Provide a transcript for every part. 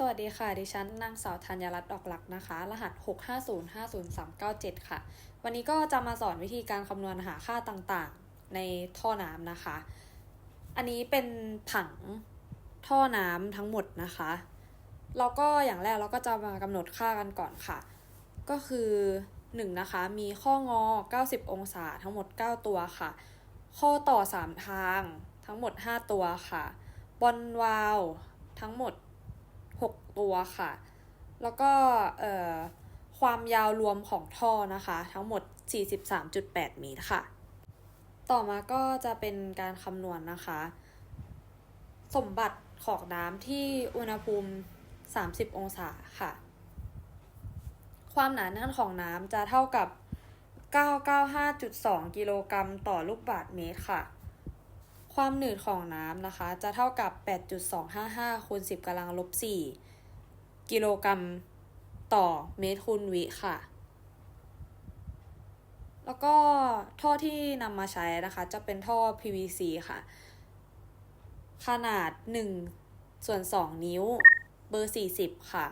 สวัสดีค่ะ ดิฉันนางสาวธัญรัตน์ดอกหลักนะคะ รหัส 6505037 ค่ะ วันนี้ก็จะมาสอนวิธีการคำนวณหาค่าต่างๆ ในท่อน้ำนะคะ อันนี้เป็นผังท่อน้ำทั้งหมดนะคะ เราก็อย่างแรกเราก็จะมากำหนดค่ากันก่อนค่ะ ก็คือ 1 นะคะ มีข้องอ 90 องศาทั้งหมด 9 ตัวค่ะ ข้อต่อ 3 ทางทั้งหมด 5 ตัวค่ะ บอลวาลวทั้งหมด 6 ตัวค่ะ แล้วก็ความยาวรวมของท่อนะคะ ทั้งหมด 43.8 เมตรค่ะ ต่อมาก็จะเป็นการคำนวณนะคะ สมบัติของน้ำที่อุณหภูมิ 30 องศาค่ะ ความหนาแน่นของน้ำจะเท่ากับ 995.2 กิโลกรัมต่อลูกบาศก์เมตรค่ะ ความหนืดของน้ำนะคะ จะเท่ากับ 8.255คูณ10กำลังลบ4กิโลกรัมต่อเมตรคูณวิค่ะ แล้วก็ท่อที่นำมาใช้นะคะ จะเป็นท่อ PVC ค่ะ ขนาด 1 ส่วน 2 นิ้ว เบอร์ 40 ค่ะ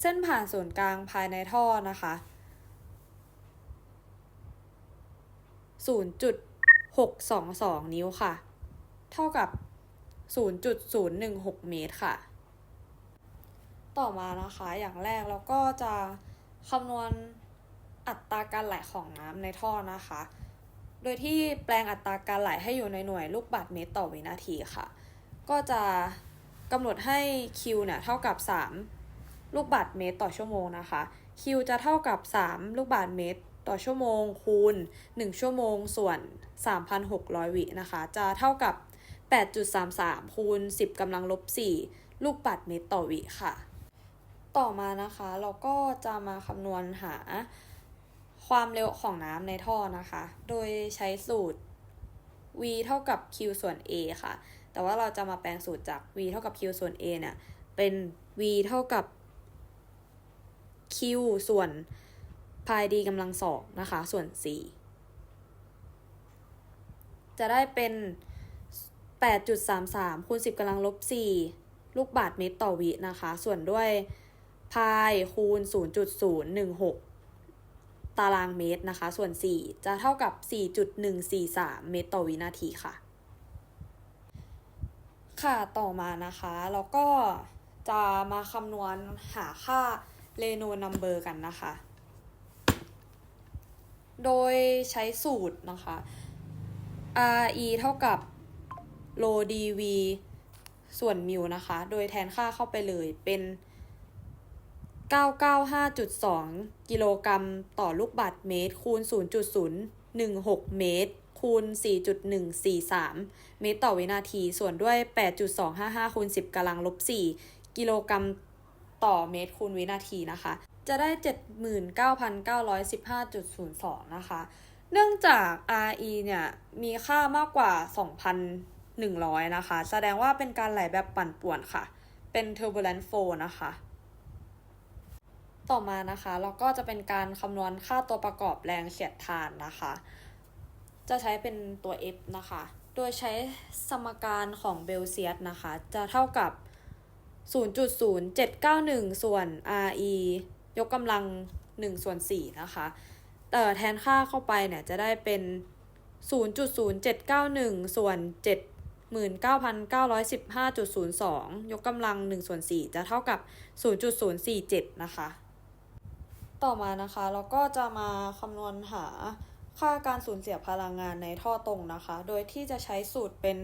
เส้นผ่านศูนย์กลางภายในท่อนะคะ 0.622 นิ้วค่ะ เท่ากับ 0.016 เมตรค่ะ ต่อมานะคะอย่างแรกเราก็จะคำนวณอัตราการไหลของน้ำในท่อนะคะ โดยที่แปลงอัตราการไหลให้อยู่ในหน่วยลูกบาศก์เมตรต่อวินาทีค่ะ ก็จะกำหนดให้ Q เนี่ยเท่ากับ 3 ลูกบาศก์เมตรต่อชั่วโมงนะคะ Q จะเท่ากับ 3 ลูกบาศก์เมตร ต่อชั่วโมงคูณ 1 ชั่วโมงส่วน 3,600 วินะคะ จะเท่ากับ 8.33 คูณ 10กำลังลบ 4 ลูกบาศก์เมตรต่อวิค่ะ ต่อมานะคะเราก็จะมาคำนวณหาความเร็วของน้ำในท่อนะคะ โดยใช้สูตร v เท่ากับ q ส่วน a ค่ะ แต่ว่าเราจะมาแปลงสูตรจาก v เท่ากับ q ส่วน a เนี่ย เป็น v เท่ากับ q ส่วน พาย d กำลังสองนะคะ ส่วน 4 จะได้เป็น 8.33คูณ10กำลังลบ 4 ลูกบาศก์เมตรต่อวินะคะ ส่วนด้วยพายคูณ 0.016 ตารางเมตรนะคะ ส่วน 4 จะเท่ากับ 4.143 เมตรต่อวินาทีค่ะ ค่ะต่อมานะคะเราก็จะมาคำนวณหาค่าเรโนนัมเบอร์กันนะคะ โดยใช้สูตรนะคะ RE เท่ากับ rho dV ส่วนมิวนะคะ โดยแทนค่าเข้าไปเลยเป็น 995.2 กิโลกรัมต่อลูกบาศก์เมตร คูณ 0.016 เมตร คูณ 4.143 เมตรต่อวินาที ส่วนด้วย 8.255 คูณ 10กำลังลบ 4 กิโลกรัมต่อเมตรคูณวินาทีนะคะ จะได้ 79,915.02 นะคะ เนื่องจาก RE เนี่ยมีค่ามากกว่า 2,100 นะคะ แสดงว่าเป็นการไหลแบบปั่นป่วนค่ะ เป็น turbulent flow นะคะ ต่อมานะคะ เราก็จะเป็นการคำนวณค่าตัวประกอบแรงเสียดทานนะคะ จะใช้เป็นตัว F นะคะ โดยใช้สมการของเบลเซียสนะคะ จะเท่ากับ0.0791 ส่วน RE ยกกำลัง1ส่วน4นะคะแต่แทนค่าเข้าไปเนี่ยจะได้เป็น 0.0791 ส่วน79,915.02 ยกกำลัง1ส่วน4จะเท่ากับ 0.047 นะคะ ต่อมานะคะ เราก็จะมาคำนวณหาค่าการสูญเสียพลังงานในท่อตรงนะคะ โดยที่จะใช้สูตรเป็น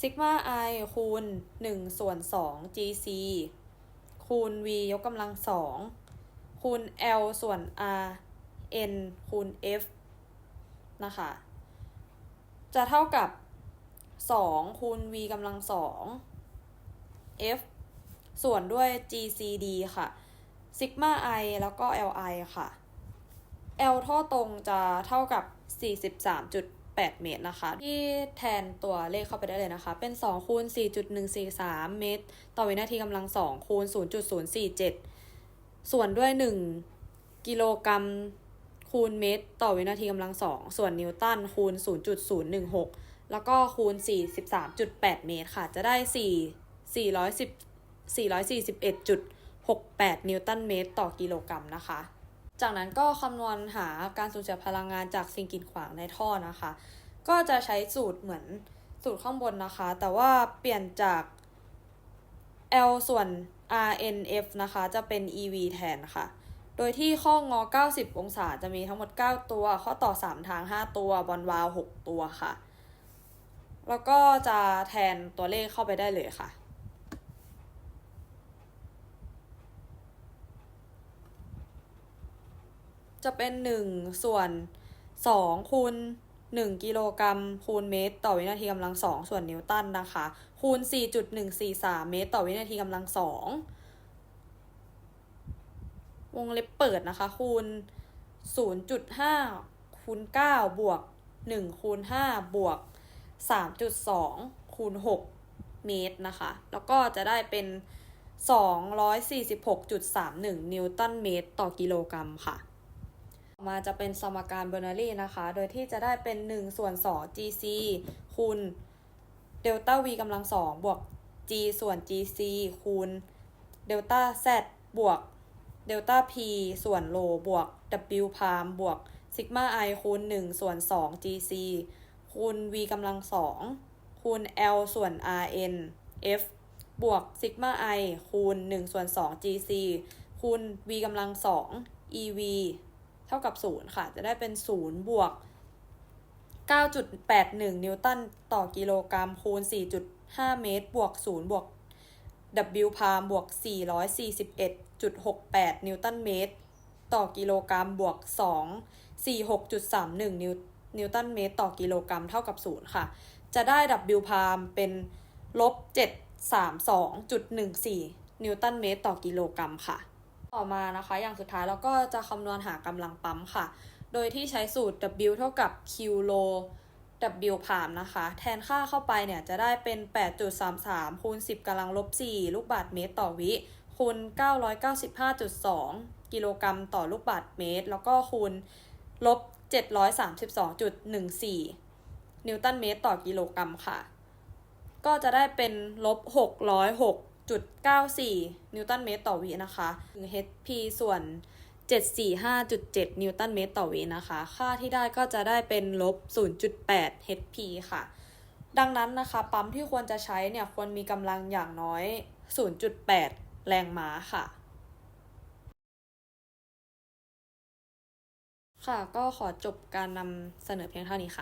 ซิกมา i คูณ1ส่วน2 gc คูณ v ยกกำลัง2 คูณ l ส่วน r n คูณ f นะคะ จะเท่ากับ 2 คูณ v กำลัง 2 f ส่วนด้วย gcd ค่ะ ซิกมา i แล้วก็ li ค่ะ l ท่อตรงจะเท่ากับ 43.8 เมตรนะคะ ที่แทนตัวเลขเข้าไปได้เลยนะคะ เป็น2คูณ4.143 เมตร ต่อวินาทีกำลัง2คูณ0.047 ส่วนด้วย 1 กิโลกรัมคูณเมตร ต่อวินาทีกำลัง2ส่วนนิวตันคูณ 0.016 แล้วก็คูณ 43.8 เมตรค่ะ จะได้ 4 410 441.68 นิวตันเมตร ต่อกิโลกรัมนะคะ จากนั้นก็คำนวณหาการสูญเสียพลังงานจากสิ่งกีดขวางในท่อนะคะ ก็จะใช้สูตรเหมือนสูตรข้างบนนะคะ แต่ว่าเปลี่ยนจาก L ส่วน RNF นะคะจะเป็น EV แทนค่ะ โดยที่ข้องอ 90 องศาจะมีทั้งหมด 9 ตัว ข้อต่อ 3 ทาง 5 ตัว บอลวาล์ว6 ตัวค่ะ แล้วก็จะแทนตัวเลขเข้าไปได้เลยค่ะจะเป็น 1 ส่วน 2 คูณ 1 กิโลกรัมคูณเมตร ต่อวินาทีกำลัง2ส่วนนิวตันนะคะ คูณ 4.143 เมตร ต่อวินาทีกำลัง2วงเล็บเปิดนะคะ คูณ 0.5 คูณ 9 บวก 1 คูณ 5 บวก 3.2 คูณ 6 เมตรนะคะ แล้วก็จะได้เป็น 246.31 นิวตันเมตร ต่อกิโลกรัมค่ะ มาจะเป็นสมการเบอร์นารีนะคะ โดยที่จะได้เป็น 1 ส่วน 2 gc คูณเดลต้า v กำลัง2บวก g ส่วน gc คูณเดลต้า z บวกเดลต้า p ส่วนโลบวก w พามบวกซิกมา i คูณ 1 ส่วน 2 gc คูณ v กำลัง2คูณ l ส่วน rn f บวกซิกมา i คูณ 1 ส่วน 2 gc คูณ v กำลัง 2 ev เท่ากับ 0 ค่ะ จะได้เป็น 0 บวก 9.81 นิวตันต่อกิโลกรัมคูณ 4.5 เมตร บวก 0 บวก W พามบวก 441.68 นิวตันเมตร ต่อกิโลกรัมบวก 2 46.31 นิวนิวตันเมตร ต่อกิโลกรัมเท่ากับ 0 ค่ะ จะได้ W พามเป็นลบ 732.14 นิวตันเมตร ต่อกิโลกรัมค่ะ ต่อมานะคะอย่างสุดท้ายเราก็จะคำนวณหากำลังปั๊มค่ะ โดยที่ใช้สูตร W เท่ากับ Q โล W ผ่านนะคะ แทนค่าเข้าไปเนี่ยจะได้เป็น 8.33คูณ10กำลังลบ4ลูกบาศก์เมตรต่อวิคูณ995.2 กิโลกรัมต่อลูกบาศก์เมตร แล้วก็คูณลบ 732.14 นิวตันเมตรต่อกิโลกรัมค่ะ ก็จะได้เป็นลบ 606.94 นิวตันเมตรต่อวินะคะถึง HP ส่วน 745.7 นิวตันเมตรต่อวินะคะ ค่าที่ได้ก็จะได้เป็นลบ 0.8 HP ค่ะ ดังนั้นนะคะ ปั๊มที่ควรจะใช้เนี่ย ควรมีกำลังอย่างน้อย 0.8 แรงม้าค่ะ ค่ะ ก็ขอจบการนำเสนอเพียงเท่านี้ค่ะ